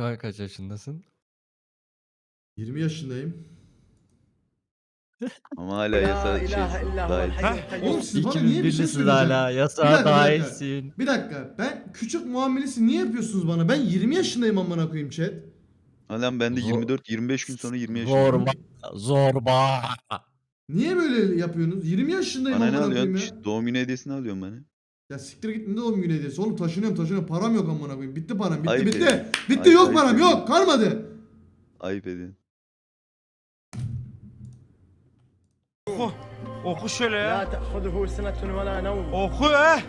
Şu an kaç yaşındasın? 20 yaşındayım. Ama hala yasa şey dahil. Oğlum siz bana niye bir şey söyleyeceksiniz? hala. Bir Yasağa dakika, bir dakika. dahilsin. Bir dakika. Ben küçük muamelesi niye yapıyorsunuz bana? Ben 20 yaşındayım amına koyayım chat. Hala ben de Zor- 24-25 gün sonra 20 yaşındayım. Zorba. Zorba. Niye böyle yapıyorsunuz? 20 yaşındayım Bana ne amına koyayım ya. Doğum günü hediyesini alıyorum ben. Ya siktir git ne doğum günü hediyesi. Oğlum taşınıyorum taşınıyorum. Param yok amına koyayım. Bitti param. Bitti Ayıp bitti. ediyorsun. Bitti Ayıp- yok ayıp param ediyorsun. yok. Kalmadı. Ayıp edin. Oku şöyle لا ya. تأخذه سنة ولا نوم Oku he.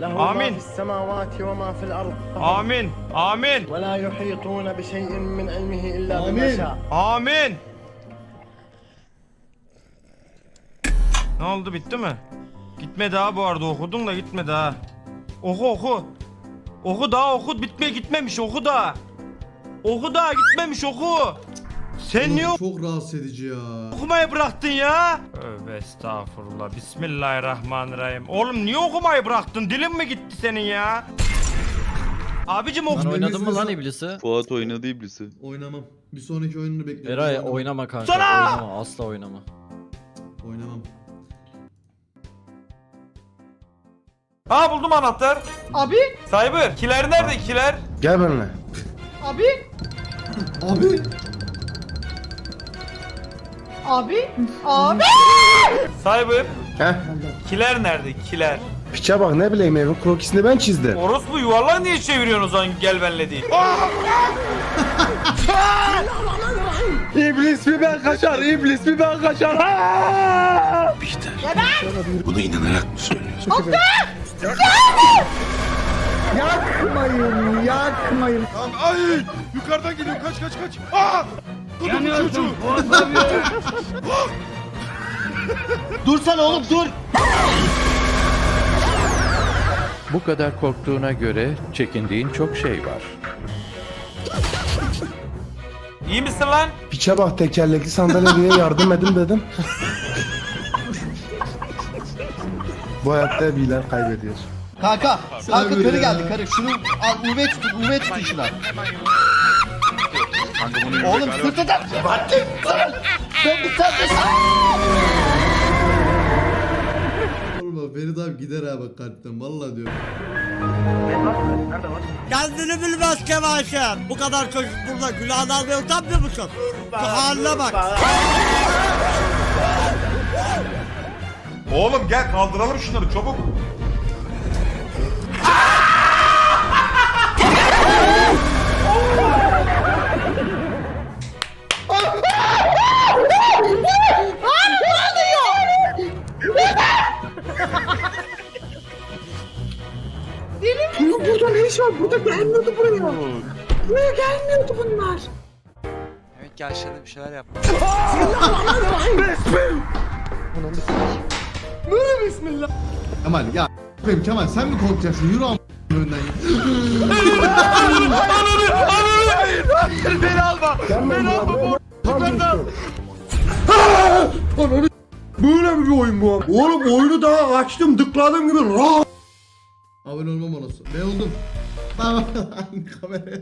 له آمين. ما في السماوات وما في الأرض Amin. Amin. ولا يحيطون بشيء من علمه إلا بما آمين. شاء Amin. Ne oldu bitti mi? Gitmedi ha bu arada okudun da gitmedi ha. Oku oku. Oku daha oku bitme gitmemiş oku da. Oku daha gitmemiş oku. Sen niye çok rahatsız edici ya. okumayı bıraktın ya? Tövbe estağfurullah. Bismillahirrahmanirrahim. Oğlum niye okumayı bıraktın? Dilin mi gitti senin ya? Abicim oku. Lan oynadın mı lan iblisi? Fuat oynadı iblisi. Oynamam. Bir sonraki oyununu bekliyorum. Eray Oynamam. oynama kanka. Sana! Oynama asla oynama. Oynamam. Aa buldum anahtar. Abi, Cyber. Kiler nerede kiler? Gel benimle. abi, Abi. abi, abi. Cyber. Heh. Kiler nerede kiler? Piçe bak ne bileyim evin krokisini ben çizdim. Orospu yuvarlağı niye çeviriyorsun o zaman gel benle değil. İblis mi ben kaçar, iblis mi ben kaçar. Ha! Ay! Yukarıdan geliyor kaç kaç kaç. Aa! Kudumun çocuğu. Dursana oğlum dur Bu kadar korktuğuna göre çekindiğin çok şey var. İyi misin lan? Piçe bak tekerlekli sandalyeye yardım edin dedim. Bu hayatta bilen kaybediyor. Kanka Kanka karı geldi karı Şunu al UV tutun UV tutun şuna Oğlum sırtından Hadi Sen bir tane Oğlum Ferit abi gider ha bak kalpten. Vallahi diyorum. Kendini bilmez Kemal'cim. Bu kadar çocuk burada günahını almaya utanmıyor musun? Şu haline bak. Oğlum gel kaldıralım şunları çabuk. Bunun burada ne iş var? Burada gelmiyordu buraya. Buraya gelmiyordu bunlar. Evet gel aşağıda bir şeyler yap. Kemal ya. Benim Kemal sen mi korkacaksın? Yürü am önden. Beni alma. Beni alma. Yukarıdan. Böyle bir oyun bu. Oğlum oyunu daha açtım dıkladım gibi rahat. Abone olmam molası. Ne oldum? Tamam. Kameraya?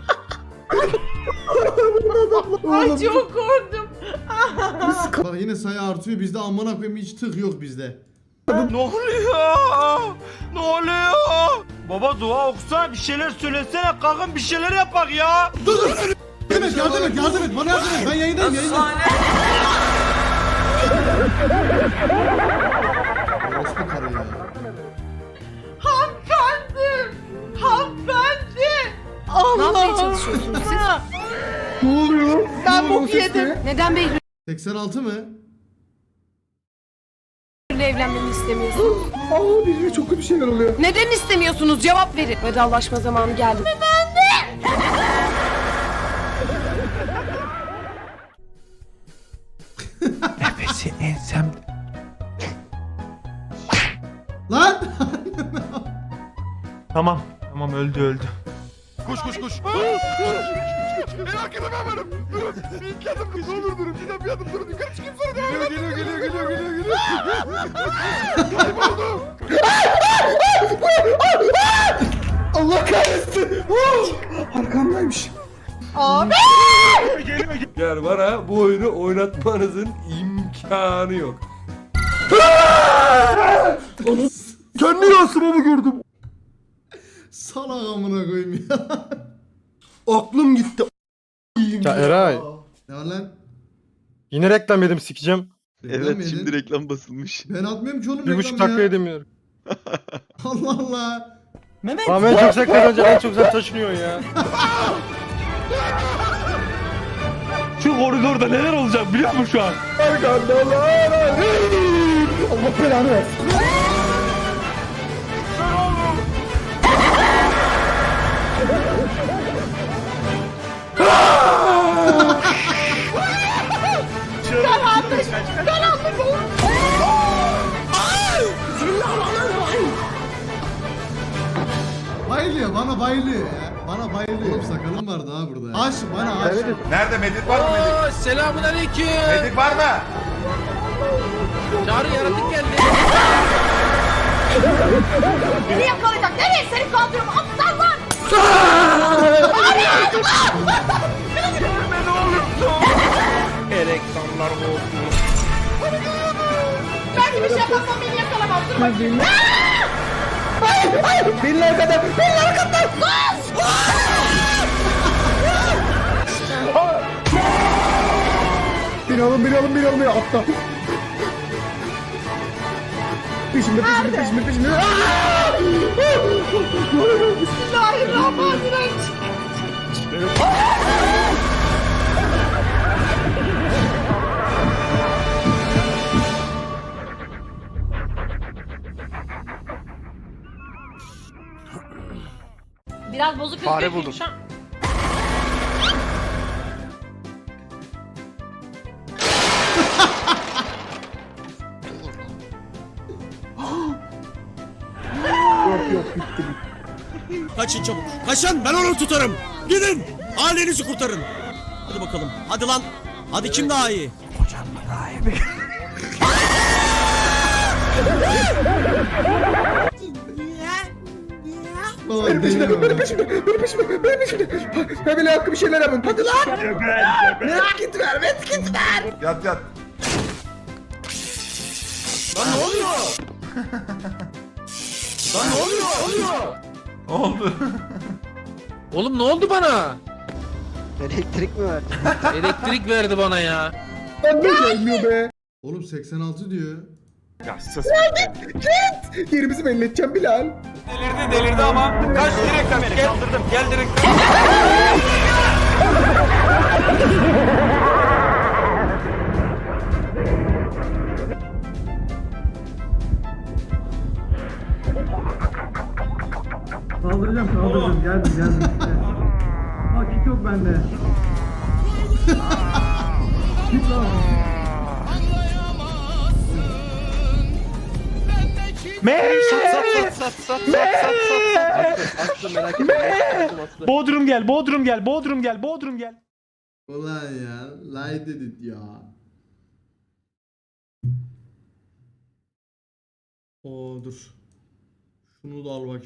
Ay çok korktum. Bak yine sayı artıyor bizde amına koyayım hiç tık yok bizde. Ne oluyor? Ne oluyor? Baba dua okusana bir şeyler söylesene kalkın bir şeyler yapak ya. Yardım et yardım et yardım et bana yardım et ben yayındayım yayındayım. Orospu karı ya. Hanımefendi. Hanımefendi. Allah. Ne yapmaya çalışıyorsunuz siz? Ne oluyor? Ben bok yedim. Neden Behlül 86 mı? evlenmemi istemiyorsunuz? Aa birine çok kötü şeyler oluyor. Neden istemiyorsunuz? Cevap verin. Vedalaşma zamanı geldi. Nefesi ensem Lan! Tamam. Tamam öldü öldü. Koş koş koş. En arkada ben varım. Durun. Bir iki adım kız. Ne olur durun. Bir adım bir adım durun. Yukarı çıkayım sonra devam Geliyor geliyor geliyor geliyor geliyor geliyor. Kayboldum. Allah kahretsin. Arkamdaymış. Abi! Yani bana bu oyunu oynatmanızın imkanı yok. Kendi yansımamı gördüm. Salak amına koyayım ya. Aklım gitti. Ya Eray. Ne var lan? Yine reklam yedim sikeceğim. Reklam Evet mı şimdi yedin? reklam basılmış. Ben atmıyorum ki oğlum Bir buçuk reklamı dakika ya. edemiyorum. Allah Allah. Mehmet. Ama en çok sen kazanacaksın en çok sen taşınıyorsun ya. Şu koridorda neler olacak biliyor musun şu an? Allah belanı versin. Bayılıyor bana bayılıyor ya. Bana bayılıyor. Oğlum sakalım vardı ha burada. Aş bana aş. Nerede medik var mı medik? Selamun aleyküm. Medik var mı? Çağrı yaratık geldi. Beni yakalayacak. Nereye? Seni kaldırıyorum. Aptallar! Reklamlar oldu. Ben gibi şey yapmasam beni yakalamaz. Dur bakayım. Benim arkadan. Benim arkadan. Beni alın beni alın beni alın beni atla. Peşimde peşimde peşimde peşimde. Bismillahirrahmanirrahim. Biraz bozuk Fare buldum. Kaçın çabuk. Kaçın ben onu tutarım. Gidin. Ailenizi kurtarın. Hadi bakalım. Hadi lan. Hadi kim daha iyi? Baba Benim peşimde deniyor. benim peşimde benim peşimde benim peşimde. Ben bile hakkı bir şeyler yapın. Hadi lan. Merak git ver met git ver. Yat yat. Oldu. Oğlum ne oldu bana? Elektrik mi verdi? Elektrik verdi bana ya. Ben de gelmiyor be. Oğlum 86 diyor. Ya sus. Yerimizi belli edeceğim Bilal. Delirdi delirdi ama. Kaç direkt. Gel. Kaldırdım. Gel direkt. Kaldıracağım kaldıracağım geldim geldim. Bak hiç yok bende. Bodrum gel. Bodrum gel. Bodrum gel. Bodrum gel. Ulan ya. Lie did it ya. Oo dur. Şunu da al bakayım.